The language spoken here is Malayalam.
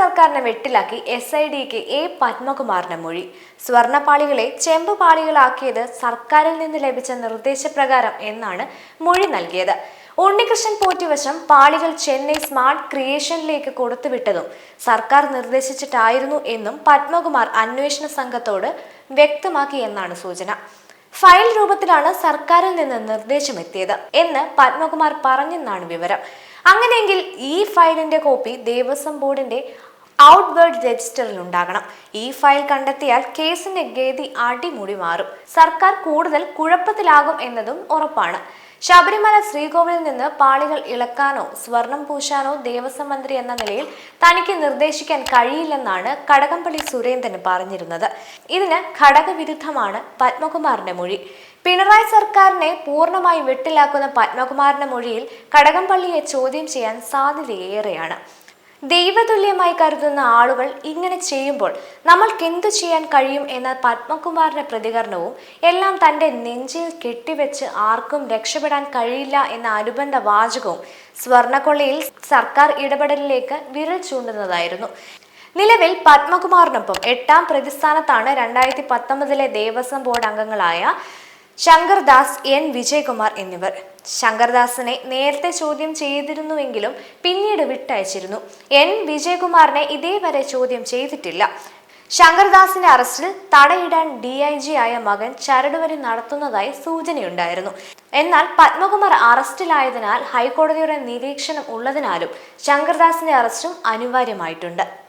സർക്കാരിനെ വെട്ടിലാക്കി എസ് ഐ ഡിക്ക് എ പത്മകുമാറിന്റെ മൊഴി. സ്വർണപാളികളെ ചെമ്പ് പാളികളാക്കിയത് സർക്കാരിൽ നിന്ന് ലഭിച്ച നിർദ്ദേശപ്രകാരം എന്നാണ് മൊഴി നൽകിയത്. ഉണ്ണികൃഷ്ണൻ പോറ്റിവശം പാളികൾ ചെന്നൈ സ്മാർട്ട് ക്രിയേഷനിലേക്ക് കൊടുത്തുവിട്ടതും സർക്കാർ നിർദ്ദേശിച്ചിട്ടായിരുന്നു എന്നും പത്മകുമാർ അന്വേഷണ സംഘത്തോട് വ്യക്തമാക്കി എന്നാണ് സൂചന. ഫയൽ രൂപത്തിലാണ് സർക്കാരിൽ നിന്ന് നിർദ്ദേശം എത്തിയത് എന്ന് പത്മകുമാർ പറഞ്ഞെന്നാണ് വിവരം. അങ്ങനെയെങ്കിൽ ഈ ഫയലിന്റെ കോപ്പി ദേവസ്വം ബോർഡിന്റെ ഔട്ട്വേർഡ് രജിസ്റ്ററിൽ ഉണ്ടാകണം ഈ ഫയൽ കണ്ടെത്തിയാൽ കേസിന്റെ ഗതി അടിമുടി മാറും. സർക്കാർ കൂടുതൽ കുഴപ്പത്തിലാകും എന്നതും ഉറപ്പാണ്. ശബരിമല ശ്രീകോവിലിൽ നിന്ന് പാളികൾ ഇളക്കാനോ സ്വർണം പൂശാനോ ദേവസ്വം മന്ത്രി എന്ന നിലയിൽ തനിക്ക് നിർദ്ദേശിക്കാൻ കഴിയില്ലെന്നാണ് കടകംപള്ളി സുരേന്ദ്രൻ പറഞ്ഞിരുന്നത്. ഇതിന് ഘടകവിരുദ്ധമാണ് പത്മകുമാറിന്റെ മൊഴി. പിണറായി സർക്കാരിനെ പൂർണമായി വെട്ടിലാക്കുന്ന പത്മകുമാറിന്റെ മൊഴിയിൽ കടകംപള്ളിയെ ചോദ്യം ചെയ്യാൻ സാധ്യതയേറെയാണ്. ദൈവതുല്യമായി കരുതുന്ന ആളുകൾ ഇങ്ങനെ ചെയ്യുമ്പോൾ നമ്മൾക്ക് എന്തു ചെയ്യാൻ കഴിയും എന്ന പത്മകുമാറിന്റെ പ്രതികരണവും എല്ലാം തന്റെ നെഞ്ചിൽ കെട്ടിവെച്ച് ആർക്കും രക്ഷപ്പെടാൻ കഴിയില്ല എന്ന അനുബന്ധ വാചകവും സ്വർണക്കൊള്ളയിൽ സർക്കാർ ഇടപെടലിലേക്ക് വിരൽ ചൂണ്ടുന്നതായിരുന്നു. നിലവിൽ പത്മകുമാറിനൊപ്പം എട്ടാം പ്രതിസ്ഥാനത്താണ് രണ്ടായിരത്തി പത്തൊമ്പതിലെ ദേവസ്വം ബോർഡ് അംഗങ്ങളായ ശങ്കർദാസ് എൻ വിജയകുമാർ എന്നിവർ. ശങ്കർദാസിനെ നേരത്തെ ചോദ്യം ചെയ്തിരുന്നുവെങ്കിലും പിന്നീട് വിട്ടയച്ചിരുന്നു. എൻ. വിജയകുമാറിനെ ഇതേവരെ ചോദ്യം ചെയ്തിട്ടില്ല. ശങ്കർദാസിന്റെ അറസ്റ്റിൽ തടയിടാൻ ഡി ഐ ജി ആയ മകൻ ചരടുവരി നടത്തുന്നതായി സൂചനയുണ്ടായിരുന്നു. എന്നാൽ പത്മകുമാർ അറസ്റ്റിലായതിനാൽ ഹൈക്കോടതിയുടെ നിരീക്ഷണം ഉള്ളതിനാലും ശങ്കർദാസിന്റെ അറസ്റ്റും അനിവാര്യമായിട്ടുണ്ട്.